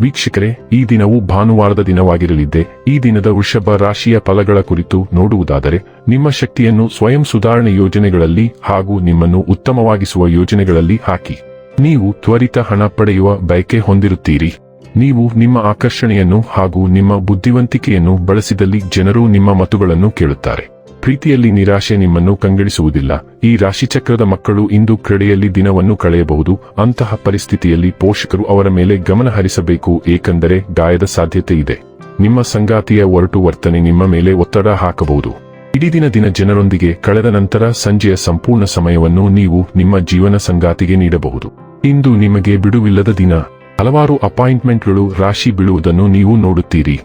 ವೀಕ್ಷಕರೇ, ಈ ದಿನವು ಭಾನುವಾರದ ದಿನವಾಗಿರಲಿದ್ದೆ, ಈ ದಿನದ ವೃಷಭ ರಾಶಿಯ ಫಲಗಳ ಕುರಿತು ನೋಡುವುದಾದರೆ, ನಿಮ್ಮ ಶಕ್ತಿಯನ್ನು ಸ್ವಯಂ ಸುಧಾರಣೆ ಯೋಜನೆಗಳಲ್ಲಿ ಹಾಗೂ ನಿಮ್ಮನ್ನು ಉತ್ತಮವಾಗಿಸುವ ಯೋಜನೆಗಳಲ್ಲಿ ಹಾಕಿ. ನೀವು ತ್ವರಿತ ಹಣ ಪಡೆಯುವ ಬಯಕೆ ಹೊಂದಿರುತ್ತೀರಿ. ನೀವು ನಿಮ್ಮ ಆಕರ್ಷಣೆಯನ್ನು ಹಾಗೂ ನಿಮ್ಮ ಬುದ್ಧಿವಂತಿಕೆಯನ್ನು ಬಳಸಿದಲ್ಲಿ ಜನರು ನಿಮ್ಮ ಮತುಗಳನ್ನು ಕೇಳುತ್ತಾರೆ. ಪ್ರೀತಿಯಲ್ಲಿ ನಿರಾಶೆ ನಿಮ್ಮನ್ನು ಕಂಗೆಡಿಸುವುದಿಲ್ಲ. ಈ ರಾಶಿಚಕ್ರದ ಮಕ್ಕಳು ಇಂದು ಕ್ರೀಡೆಯಲ್ಲಿ ದಿನವನ್ನು ಕಳೆಯಬಹುದು. ಅಂತಹ ಪರಿಸ್ಥಿತಿಯಲ್ಲಿ ಪೋಷಕರು ಅವರ ಮೇಲೆ ಗಮನ ಹರಿಸಬೇಕು, ಏಕೆಂದರೆ ಗಾಯದ ಸಾಧ್ಯತೆ ಇದೆ. ನಿಮ್ಮ ಸಂಗಾತಿಯ ಒರಟು ವರ್ತನೆ ನಿಮ್ಮ ಮೇಲೆ ಒತ್ತಡ ಹಾಕಬಹುದು. ಇಡೀ ದಿನ ದಿನ ಜನರೊಂದಿಗೆ ಕಳೆದ ನಂತರ ಸಂಜೆಯ ಸಂಪೂರ್ಣ ಸಮಯವನ್ನು ನೀವು ನಿಮ್ಮ ಜೀವನ ಸಂಗಾತಿಗೆ ನೀಡಬಹುದು. ಇಂದು ನಿಮಗೆ ಬಿಡುವಿಲ್ಲದ ದಿನ. ಹಲವಾರು ಅಪಾಯಿಂಟ್ಮೆಂಟ್ಗಳು ರಾಶಿ ಬೀಳುವುದನ್ನು ನೀವು ನೋಡುತ್ತೀರಿ.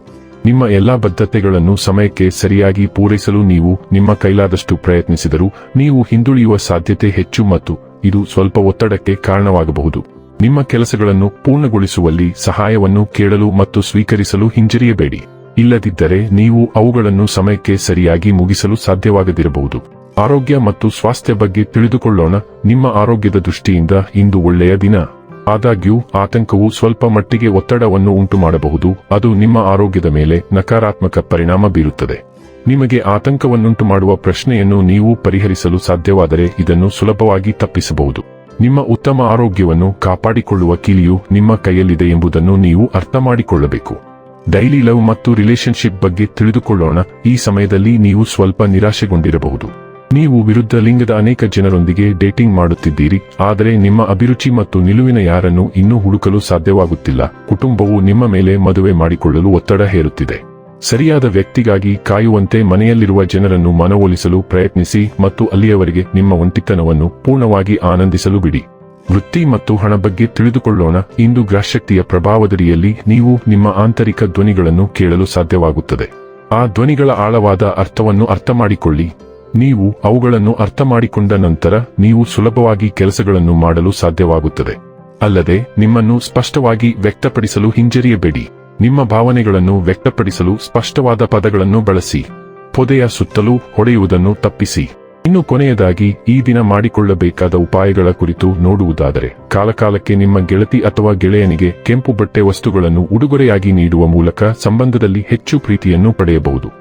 ನಿಮ್ಮ ಎಲ್ಲಾ ಬದ್ಧತೆಗಳನ್ನು ಸಮಯಕ್ಕೆ ಸರಿಯಾಗಿ ಪೂರೈಸಲು ನೀವು ನಿಮ್ಮ ಕೈಲಾದಷ್ಟು ಪ್ರಯತ್ನಿಸಿದರೂ ನೀವು ಹಿಂದುಳಿಯುವ ಸಾಧ್ಯತೆ ಹೆಚ್ಚು ಮತ್ತು ಇದು ಸ್ವಲ್ಪ ಒತ್ತಡಕ್ಕೆ ಕಾರಣವಾಗಬಹುದು. ನಿಮ್ಮ ಕೆಲಸಗಳನ್ನು ಪೂರ್ಣಗೊಳಿಸುವಲ್ಲಿ ಸಹಾಯವನ್ನು ಕೇಳಲು ಮತ್ತು ಸ್ವೀಕರಿಸಲು ಹಿಂಜರಿಯಬೇಡಿ. ಇಲ್ಲದಿದ್ದರೆ ನೀವು ಅವುಗಳನ್ನು ಸಮಯಕ್ಕೆ ಸರಿಯಾಗಿ ಮುಗಿಸಲು ಸಾಧ್ಯವಾಗದಿರಬಹುದು. ಆರೋಗ್ಯ ಮತ್ತು ಸ್ವಾಸ್ಥ್ಯ ಬಗ್ಗೆ ತಿಳಿದುಕೊಳ್ಳೋಣ. ನಿಮ್ಮ ಆರೋಗ್ಯದ ದೃಷ್ಟಿಯಿಂದ ಇಂದು ಒಳ್ಳೆಯ ದಿನ. ಆದಾಗ್ಯೂ, ಆತಂಕವು ಸ್ವಲ್ಪ ಮಟ್ಟಿಗೆ ಒತ್ತಡವನ್ನು ಉಂಟುಮಾಡಬಹುದು, ಅದು ನಿಮ್ಮ ಆರೋಗ್ಯದ ಮೇಲೆ ನಕಾರಾತ್ಮಕ ಪರಿಣಾಮ ಬೀರುತ್ತದೆ. ನಿಮಗೆ ಆತಂಕವನ್ನುಂಟು ಮಾಡುವ ಪ್ರಶ್ನೆಯನ್ನು ನೀವು ಪರಿಹರಿಸಲು ಸಾಧ್ಯವಾದರೆ ಇದನ್ನು ಸುಲಭವಾಗಿ ತಪ್ಪಿಸಬಹುದು. ನಿಮ್ಮ ಉತ್ತಮ ಆರೋಗ್ಯವನ್ನು ಕಾಪಾಡಿಕೊಳ್ಳುವ ಕೀಲಿಯು ನಿಮ್ಮ ಕೈಯಲ್ಲಿದೆ ಎಂಬುದನ್ನು ನೀವು ಅರ್ಥ ಮಾಡಿಕೊಳ್ಳಬೇಕು ಡೈಲಿ ಲವ್ ಮತ್ತು ರಿಲೇಶನ್ಶಿಪ್ ಬಗ್ಗೆ ತಿಳಿದುಕೊಳ್ಳೋಣ, ಈ ಸಮಯದಲ್ಲಿ ನೀವು ಸ್ವಲ್ಪ ನಿರಾಶೆಗೊಂಡಿರಬಹುದು. ನೀವು ವಿರುದ್ಧ ಲಿಂಗದ ಅನೇಕ ಜನರೊಂದಿಗೆ ಡೇಟಿಂಗ್ ಮಾಡುತ್ತಿದ್ದೀರಿ, ಆದರೆ ನಿಮ್ಮ ಅಭಿರುಚಿ ಮತ್ತು ನಿಲುವಿನ ಯಾರನ್ನು ಇನ್ನೂ ಹುಡುಕಲು ಸಾಧ್ಯವಾಗುತ್ತಿಲ್ಲ. ಕುಟುಂಬವು ನಿಮ್ಮ ಮೇಲೆ ಮದುವೆ ಮಾಡಿಕೊಳ್ಳಲು ಒತ್ತಡ ಹೇರುತ್ತಿದೆ. ಸರಿಯಾದ ವ್ಯಕ್ತಿಗಾಗಿ ಕಾಯುವಂತೆ ಮನೆಯಲ್ಲಿರುವ ಜನರನ್ನು ಮನವೊಲಿಸಲು ಪ್ರಯತ್ನಿಸಿ ಮತ್ತು ಅಲ್ಲಿಯವರೆಗೆ ನಿಮ್ಮ ಒಂಟಿತನವನ್ನು ಪೂರ್ಣವಾಗಿ ಆನಂದಿಸಲು ಬಿಡಿ. ವೃತ್ತಿ ಮತ್ತು ಹಣ ಬಗ್ಗೆ ತಿಳಿದುಕೊಳ್ಳೋಣ. ಇಂದು ಗ್ರಹಶಕ್ತಿಯ ಪ್ರಭಾವದಡಿಯಲ್ಲಿ ನೀವು ನಿಮ್ಮ ಆಂತರಿಕ ಧ್ವನಿಗಳನ್ನು ಕೇಳಲು ಸಾಧ್ಯವಾಗುತ್ತದೆ. ಆ ಧ್ವನಿಗಳ ಆಳವಾದ ಅರ್ಥವನ್ನು ಅರ್ಥ ಮಾಡಿಕೊಳ್ಳಿ ನೀವು ಅವುಗಳನ್ನು ಅರ್ಥ ಮಾಡಿಕೊಂಡ ನಂತರ ನೀವು ಸುಲಭವಾಗಿ ಕೆಲಸಗಳನ್ನು ಮಾಡಲು ಸಾಧ್ಯವಾಗುತ್ತದೆ. ಅಲ್ಲದೆ, ನಿಮ್ಮನ್ನು ಸ್ಪಷ್ಟವಾಗಿ ವ್ಯಕ್ತಪಡಿಸಲು ಹಿಂಜರಿಯಬೇಡಿ. ನಿಮ್ಮ ಭಾವನೆಗಳನ್ನು ವ್ಯಕ್ತಪಡಿಸಲು ಸ್ಪಷ್ಟವಾದ ಪದಗಳನ್ನು ಬಳಸಿ. ಪೊದೆಯ ಸುತ್ತಲೂ ಹೊಡೆಯುವುದನ್ನು ತಪ್ಪಿಸಿ. ಇನ್ನು ಕೊನೆಯದಾಗಿ, ಈ ದಿನ ಮಾಡಿಕೊಳ್ಳಬೇಕಾದ ಉಪಾಯಗಳ ಕುರಿತು ನೋಡುವುದಾದರೆ, ಕಾಲಕಾಲಕ್ಕೆ ನಿಮ್ಮ ಗೆಳತಿ ಅಥವಾ ಗೆಳೆಯನಿಗೆ ಕೆಂಪು ಬಟ್ಟೆ ವಸ್ತುಗಳನ್ನು ಉಡುಗೊರೆಯಾಗಿ ನೀಡುವ ಮೂಲಕ ಸಂಬಂಧದಲ್ಲಿ ಹೆಚ್ಚು ಪ್ರೀತಿಯನ್ನು ಪಡೆಯಬಹುದು.